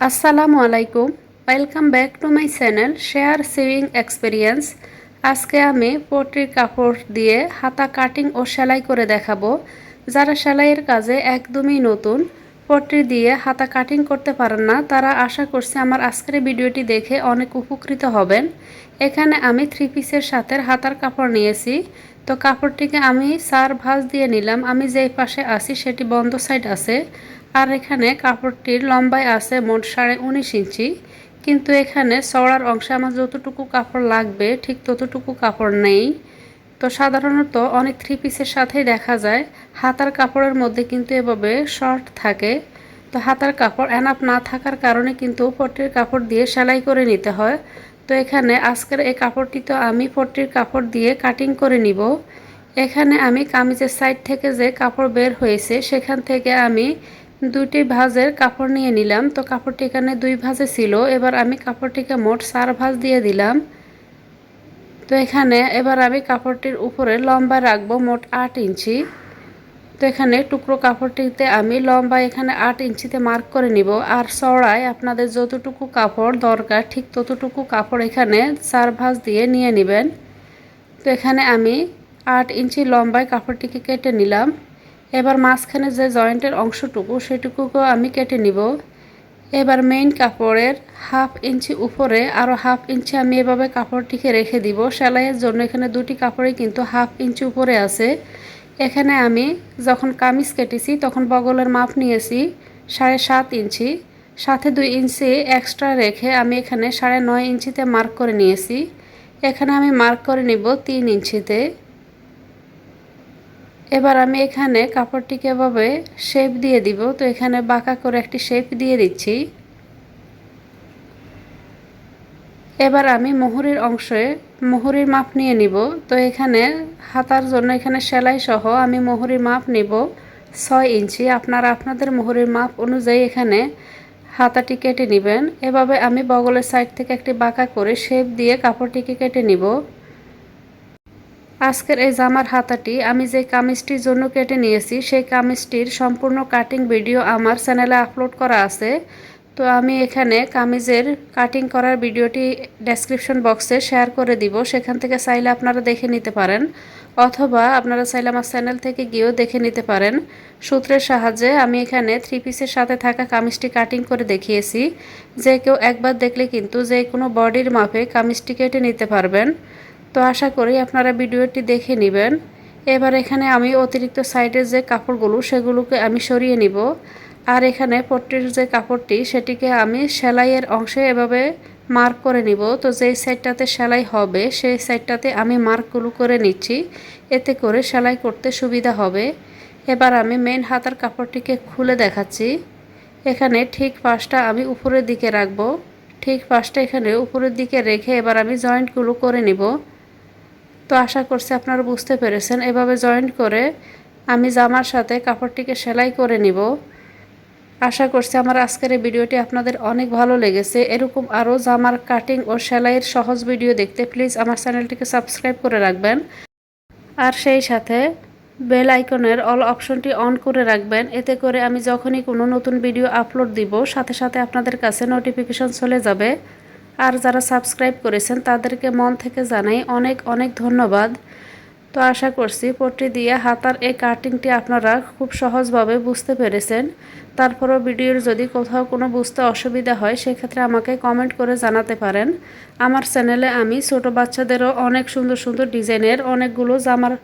আসসালামু আলাইকুম। Welcome back to my channel share saving experience আজকে আমি পট্রির কাপড় দিয়ে হাতা কাটিং ও সেলাই করে দেখাবো। যারা সেলাইয়ের কাজে একদমই নতুন পট্রি দিয়ে হাতা কাটিং করতে পারেন না, তারা আশা করছি আমার আজকের ভিডিওটি দেখে অনেক উপকৃত হবেন। এখানে আমি থ্রি পিসের সাথে হাতার কাপড় নিয়েছি। তো কাপড়টিকে আমি সার ভাঁজ দিয়ে নিলাম। আমি যেই পাশে আছি, সেটি বন্ধ সাইড আছে। আর এখানে কাপড়টির লম্বায় আছে মোট সাড়ে উনিশ ইঞ্চি। কিন্তু এখানে চড়ার অংশে আমার যতটুকু কাপড় লাগবে, ঠিক ততটুকু কাপড় নেই। তো সাধারণত অনেক থ্রি পিসের সাথেই দেখা যায়, হাতার কাপড়ের মধ্যে কিন্তু এভাবে শর্ট থাকে। তো হাতার কাপড় এনাপ না থাকার কারণে কিন্তু পট্টির কাপড় দিয়ে সেলাই করে নিতে হয়। তো এখানে আজকের এই কাপড়টি তো আমি পট্টির কাপড় দিয়ে কাটিং করে নিব। এখানে আমি কামিজের সাইড থেকে যে কাপড় বের হয়েছে, সেখান থেকে আমি দুটি ভাঁজের কাপড় নিয়ে নিলাম। তো কাপড়টি এখানে দুই ভাঁজে ছিল। এবার আমি কাপড়টিকে মোট চার ভাঁজ দিয়ে দিলাম। তো এখানে এবার আমি কাপড়টির উপরে লম্বা রাখব মোট আট ইঞ্চি। তো এখানে টুকরো কাপড়টিতে আমি লম্বা এখানে আট ইঞ্চিতে মার্ক করে নিব। আর চড়ায় আপনাদের যতটুকু কাপড় দরকার, ঠিক ততটুকু কাপড় এখানে চার ভাঁজ দিয়ে নিয়ে নেবেন। তো এখানে আমি আট ইঞ্চি লম্বায় কাপড়টিকে কেটে নিলাম। এবার মাঝখানে যে জয়েন্টের অংশটুকু, সেটুকুকেও আমি কেটে নিব। এবার মেইন কাপড়ের হাফ ইঞ্চি উপরে আরও হাফ ইঞ্চি আমি এভাবে কাপড়টিকে রেখে দিব। সেলাইয়ের জন্য এখানে দুটি কাপড়ে কিন্তু হাফ ইঞ্চি উপরে আছে। এখানে আমি যখন কামিজ কেটেছি, তখন বগলের মাপ নিয়েছি সাড়ে সাত ইঞ্চি সাথে দুই ইঞ্চি এক্সট্রা রেখে আমি এখানে সাড়ে নয় ইঞ্চিতে মার্ক করে নিয়েছি। এখানে আমি মার্ক করে নিব তিন ইঞ্চিতে এবার আমি এখানে কাপড়টিকে এভাবে শেপ দিয়ে দিব। তো এখানে বাঁকা করে একটি শেপ দিয়ে দিচ্ছি। এবার আমি মোহরির অংশে মোহরির মাপ নিয়ে নিব। তো এখানে হাতার জন্য এখানে সেলাই সহ আমি মোহরির মাপ নিব ছয় ইঞ্চি। আপনারা আপনাদের মোহরির মাপ অনুযায়ী এখানে হাতাটি কেটে নেবেন। এভাবে আমি বগলের সাইড থেকে একটি বাঁকা করে শেপ দিয়ে কাপড়টিকে কেটে নিব। আজকের এই জামার হাতাটি আমি যে কামিজটির জন্য কেটে নিয়েছি, সেই কামিজটির সম্পূর্ণ কাটিং ভিডিও আমার চ্যানেলে আপলোড করা আছে। তো আমি এখানে কামিজের কাটিং করার ভিডিওটি ডেসক্রিপশন বক্সে শেয়ার করে দিব। সেখান থেকে চাইলে আপনারা দেখে নিতে পারেন, অথবা আপনারা চাইলে আমার চ্যানেল থেকে গিয়েও দেখে নিতে পারেন। সূত্রের সাহায্যে আমি এখানে থ্রি পিসের সাথে থাকা কামিজটি কাটিং করে দেখিয়েছি। যে কেউ একবার দেখলে কিন্তু যে কোনো বডির মাপে কামিজটি কেটে নিতে পারবেন। তো আশা করি আপনারা ভিডিওটি দেখে নেবেন। এবার এখানে আমি অতিরিক্ত সাইডের যে কাপড়গুলো, সেগুলোকে আমি সরিয়ে নিব। আর এখানে পট্টির যে কাপড়টি, সেটিকে আমি সেলাইয়ের অংশে এভাবে মার্ক করে নিব। তো যেই সাইডটাতে সেলাই হবে, সেই সাইডটাতে আমি মার্কগুলো করে নিচ্ছি। এতে করে সেলাই করতে সুবিধা হবে। এবার আমি মেন হাতার কাপড়টিকে খুলে দেখাচ্ছি। এখানে ঠিক পাশটা আমি উপরের দিকে রাখব। ঠিক পাশটা এখানে উপরের দিকে রেখে এবার আমি জয়েন্টগুলো করে নিব। তো আশা করছি আপনারা বুঝতে পেরেছেন। এভাবে জয়েন্ট করে আমি জামার সাথে কাপড়টিকে সেলাই করে নিব। আশা করছি আমার আজকের এই ভিডিওটি আপনাদের অনেক ভালো লেগেছে। এরকম আরও জামার কাটিং ও সেলাইয়ের সহজ ভিডিও দেখতে প্লিজ আমার চ্যানেলটিকে সাবস্ক্রাইব করে রাখবেন। আর সেই সাথে বেল আইকনের অল অপশনটি অন করে রাখবেন। এতে করে আমি যখনই কোনো নতুন ভিডিও আপলোড দিব, সাথে সাথে আপনাদের কাছে নোটিফিকেশন চলে যাবে। আর যারা সাবস্ক্রাইব করেছেন তাদেরকে মন থেকে জানাই অনেক অনেক ধন্যবাদ। তো আশা করছি পট্টি দিয়ে হাতার এই কাটিংটি আপনারা খুব সহজভাবে বুঝতে পেরেছেন। তারপরও ভিডিওর যদি কোথাও কোনো বুঝতে অসুবিধা হয়, সেক্ষেত্রে আমাকে কমেন্ট করে জানাতে পারেন। আমার চ্যানেলে আমি ছোট বাচ্চাদেরও অনেক সুন্দর সুন্দর ডিজাইনের অনেকগুলো জামার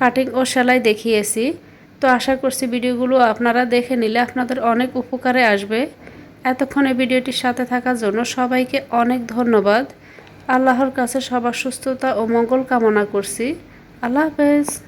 কাটিং ও সেলাই দেখিয়েছি। তো আশা করছি ভিডিওগুলো আপনারা দেখে নিলে আপনাদের অনেক উপকারে আসবে। এতক্ষণ ভিডিওটির সাথে থাকার জন্য সবাইকে অনেক ধন্যবাদ। আল্লাহর কাছে সবার সুস্থতা ও মঙ্গল কামনা করছি। আল্লাহ হাফেজ।